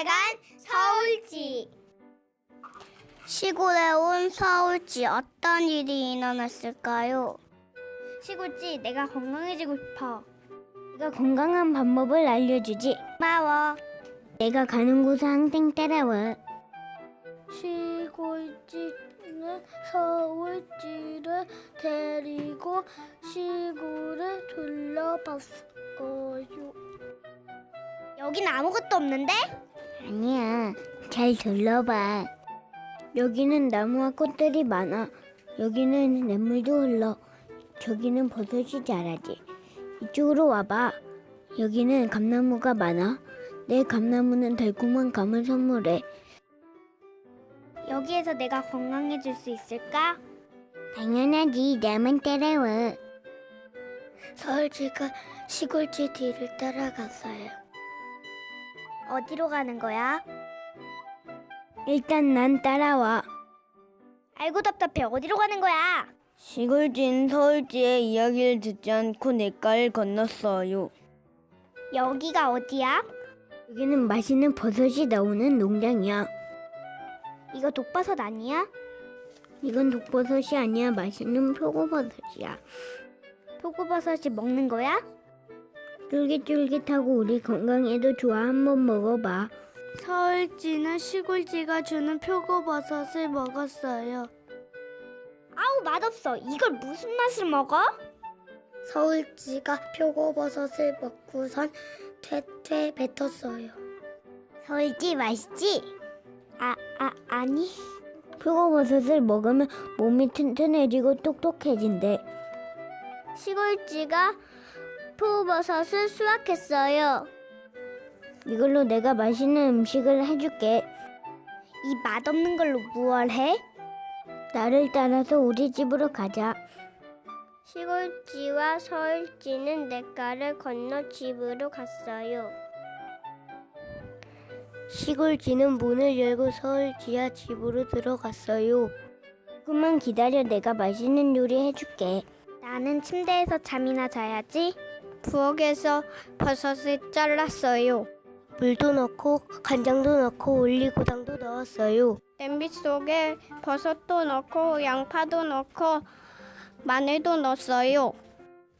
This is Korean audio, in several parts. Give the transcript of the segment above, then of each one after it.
시골에 간 서울지. 시골에 온 서울지 어떤 일이 일어났을까요? 시골지 내가 건강해지고 싶어. 내가 건강한 방법을 알려주지. 고마워. 내가 가는 곳에 항상 따라와. 시골지는 서울지를 데리고 시골을 둘러봤어요. 여긴 아무것도 없는데? 아니야. 잘 둘러봐. 여기는 나무와 꽃들이 많아. 여기는 냇물도 흘러. 저기는 버섯이 자라지. 이쪽으로 와봐. 여기는 감나무가 많아. 내 감나무는 달콤한 감을 선물해. 여기에서 내가 건강해질 수 있을까? 당연하지. 나만 따라와. 서울지가 시골지 뒤를 따라갔어요. 어디로 가는 거야? 일단 난 따라와. 아이고 답답해. 어디로 가는 거야? 시골진 서울지의 이야기를 듣지 않고 냇가를 건넜어요. 여기가 어디야? 여기는 맛있는 버섯이 나오는 농장이야. 이거 독버섯 아니야? 이건 독버섯이 아니야. 맛있는 표고버섯이야. 표고버섯이 먹는 거야? 쫄깃쫄깃하고 우리 건강에도 좋아. 한번 먹어봐. 서울지는 시골지가 주는 표고버섯을 먹었어요. 아우 맛없어. 이걸 무슨 맛을 먹어? 서울지가 표고버섯을 먹고선 퇴퇴 뱉었어요. 서울지 맛있지? 아, 아, 아니. 표고버섯을 먹으면 몸이 튼튼해지고 똑똑해진대. 시골지가 표고버섯을 수확했어요. 이걸로 내가 맛있는 음식을 해줄게. 이 맛없는 걸로 무얼 해? 나를 따라서 우리 집으로 가자. 시골지와 서울지는 냇가를 건너 집으로 갔어요. 시골지는 문을 열고 서울지야 집으로 들어갔어요. 조금만 기다려 내가 맛있는 요리 해줄게. 나는 침대에서 잠이나 자야지. 부엌에서 버섯을 잘랐어요. 물도 넣고 간장도 넣고 올리고당도 넣었어요. 냄비 속에 버섯도 넣고 양파도 넣고 마늘도 넣었어요.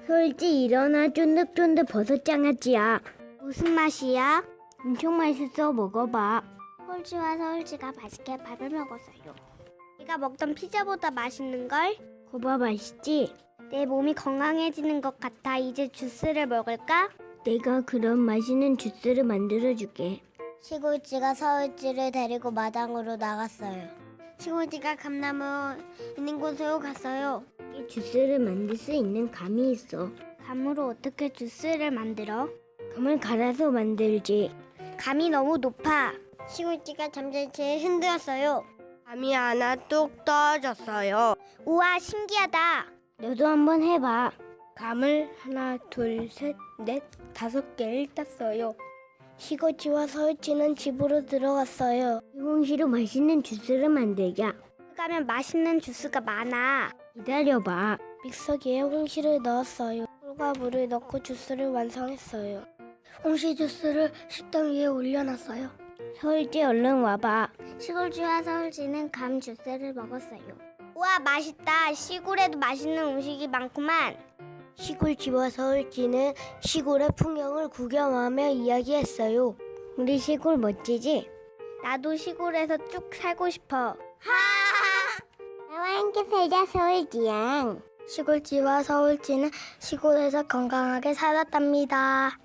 서울지 일어나 쫀득쫀득 버섯 장아찌야. 무슨 맛이야? 엄청 맛있어 먹어봐. 서울지와 서울지가 맛있게 밥을 먹었어요. 내가 먹던 피자보다 맛있는 걸? 거봐 맛있지? 내 몸이 건강해지는 것 같아. 이제 주스를 먹을까? 내가 그런 맛있는 주스를 만들어줄게. 시골지가 서울지를 데리고 마당으로 나갔어요. 시골지가 감나무 있는 곳으로 갔어요. 이 주스를 만들 수 있는 감이 있어. 감으로 어떻게 주스를 만들어? 감을 갈아서 만들지. 감이 너무 높아. 시골지가 잠잘 채 흔들었어요. 감이 하나 뚝 떨어졌어요. 우와, 신기하다. 너도 한번 해봐. 감을 하나, 둘, 셋, 넷, 다섯 개를 땄어요. 시골지와 서울지는 집으로 들어갔어요. 홍시로 맛있는 주스를 만들자. 가면 맛있는 주스가 많아. 기다려봐. 믹서기에 홍시를 넣었어요. 꿀과 물을 넣고 주스를 완성했어요. 홍시 주스를 식당 위에 올려놨어요. 서울지 얼른 와봐. 시골지와 서울지는 감 주스를 먹었어요. 우와 맛있다. 시골에도 맛있는 음식이 많구만. 시골지와 서울지는 시골의 풍경을 구경하며 이야기했어요. 우리 시골 멋지지? 나도 시골에서 쭉 살고 싶어. 나와 함께 살자 서울지양. 시골지와 서울지는 시골에서 건강하게 살았답니다.